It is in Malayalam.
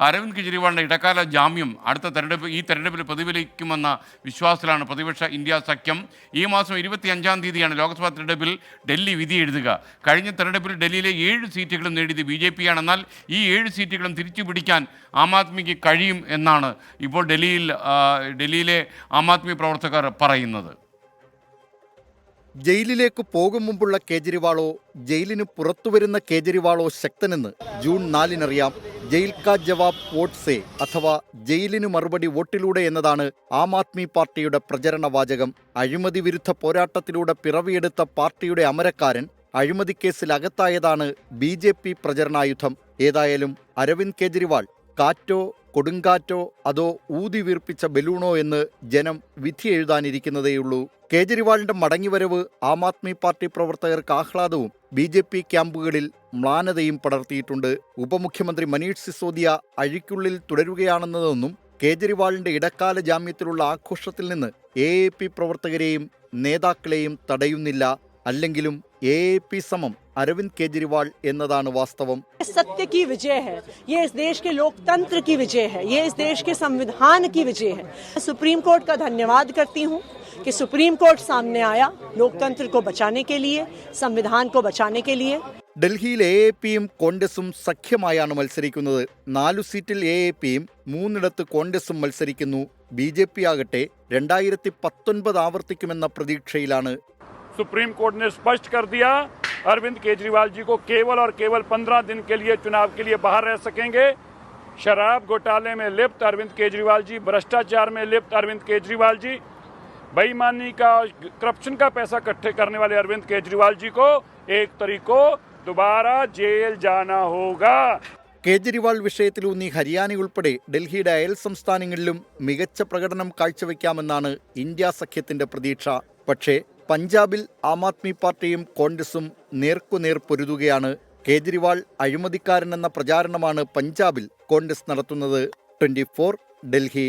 അരവിന്ദ് കെജ്രിവാളിന്റെ ഇടക്കാല ജാമ്യം അടുത്ത തെരഞ്ഞെടുപ്പ് ഈ തെരഞ്ഞെടുപ്പിൽ പ്രതിഫലിക്കുമെന്ന വിശ്വാസത്തിലാണ് പ്രതിപക്ഷ ഇന്ത്യ സഖ്യം. ഈ മാസം ഇരുപത്തി അഞ്ചാം തീയതിയാണ് ലോക്സഭാ തെരഞ്ഞെടുപ്പിൽ ഡൽഹി വിധി എഴുതുക. കഴിഞ്ഞ തെരഞ്ഞെടുപ്പിൽ ഡൽഹിയിലെ ഏഴ് സീറ്റുകളും നേടിയത് ബി ജെ ഈ ഏഴ് സീറ്റുകളും തിരിച്ചു പിടിക്കാൻ ആം ആദ്മിക്ക് കഴിയും എന്നാണ് ഇപ്പോൾ ഡൽഹിയിൽ ഡൽഹിയിലെ ആം ആദ്മി പ്രവർത്തകർ പറയുന്നത്. ജയിലിലേക്ക് പോകും മുമ്പുള്ള കേജ്രിവാളോ ജയിലിന് പുറത്തുവരുന്ന കേജ്രിവാളോ ശക്തനെന്ന് ജൂൺ നാലിനറിയാം. ജയിൽ കാ ജവാബ് വോട്ട് സേ അഥവാ ജയിലിന് മറുപടി വോട്ടിലൂടെ എന്നതാണ് ആം ആദ്മി പാർട്ടിയുടെ പ്രചരണ വാചകം. അഴിമതി വിരുദ്ധ പോരാട്ടത്തിലൂടെ പിറവിയെടുത്ത പാർട്ടിയുടെ അമരക്കാരൻ അഴിമതി കേസിൽ അകത്തായതാണ് ബി ജെ പി പ്രചരണായുധം. ഏതായാലും അരവിന്ദ് കേജ്രിവാൾ കാറ്റോ കൊടുങ്കാറ്റോ അതോ ഊതി വീർപ്പിച്ച ബലൂണോ എന്ന് ജനം വിധി എഴുതാനിരിക്കുന്നതേയുള്ളൂ. കേജ്രിവാളിന്റെ മടങ്ങിവരവ് ആം ആദ്മി പാർട്ടി പ്രവർത്തകർക്ക് ആഹ്ലാദവും ബി ജെ പി ക്യാമ്പുകളിൽ മ്ലാനതയും പടർത്തിയിട്ടുണ്ട്. ഉപമുഖ്യമന്ത്രി മനീഷ് സിസോദിയ അഴിക്കുള്ളിൽ തുടരുകയാണെന്നതൊന്നും കേജ്രിവാളിന്റെ ഇടക്കാല ജാമ്യത്തിലുള്ള ആഘോഷത്തിൽ നിന്ന് എ എ പി പ്രവർത്തകരെയും നേതാക്കളെയും തടയുന്നില്ല. അല്ലെങ്കിലും എ എ പി സമം അരവിന്ദ് കേജ്രിവാൾ എന്നതാണ് വാസ്തവം ये सत्य की विजय है ये इस देश के लोकतंत्र की विजय है ये इस देश के संविधान की विजय है मैं सुप्रीम कोर्ट का धन्यवाद करती हूँ कि सुप्रीम कोर्ट सामने आया लोकतंत्र को बचाने के लिए संविधान को बचाने के लिए ഡൽഹിയിൽ എ എ പിയും കോൺഗ്രസും സഖ്യമായാണ് മത്സരിക്കുന്നത് നാലു സീറ്റിൽ എ എ പിയും മൂന്നിടത്ത് കോൺഗ്രസും മത്സരിക്കുന്നു ബി ജെ പി ആകട്ടെ രണ്ടായിരത്തി പത്തൊൻപത് ആവർത്തിക്കുമെന്ന പ്രതീക്ഷയിലാണ് सुप्रीम कोर्ट ने स्पष्ट कर दिया अरविंद केजरीवाल जी को केवल और केवल पंद्रह दिन के लिए चुनाव के लिए बाहर रह सकेंगे शराब घोटाले में लिप्त अरविंद केजरीवाल जी भ्रष्टाचार में लिप्त अरविंद केजरीवाल जी बेईमानी का करप्शन का पैसा इकट्ठे करने वाले अरविंद केजरीवाल जी को एक तारीख को दोबारा जेल जाना होगा കേജ്രിവാൾ വിഷയത്തിലൂന്നി ഹരിയാനയുൾപ്പെടെ ഡൽഹിയുടെ അയൽ സംസ്ഥാനങ്ങളിലും മികച്ച പ്രകടനം കാഴ്ചവെക്കാമെന്നാണ് ഇന്ത്യ സഖ്യത്തിന്റെ പ്രതീക്ഷ പക്ഷേ പഞ്ചാബിൽ ആം ആദ്മി പാർട്ടിയും കോൺഗ്രസും നേർക്കുനേർ പൊരുതുകയാണ്. കേജ്രിവാൾ അഴിമതിക്കാരനെന്ന പ്രചാരണമാണ് പഞ്ചാബിൽ കോൺഗ്രസ് നടത്തുന്നത്. ട്വന്റി ഡൽഹി.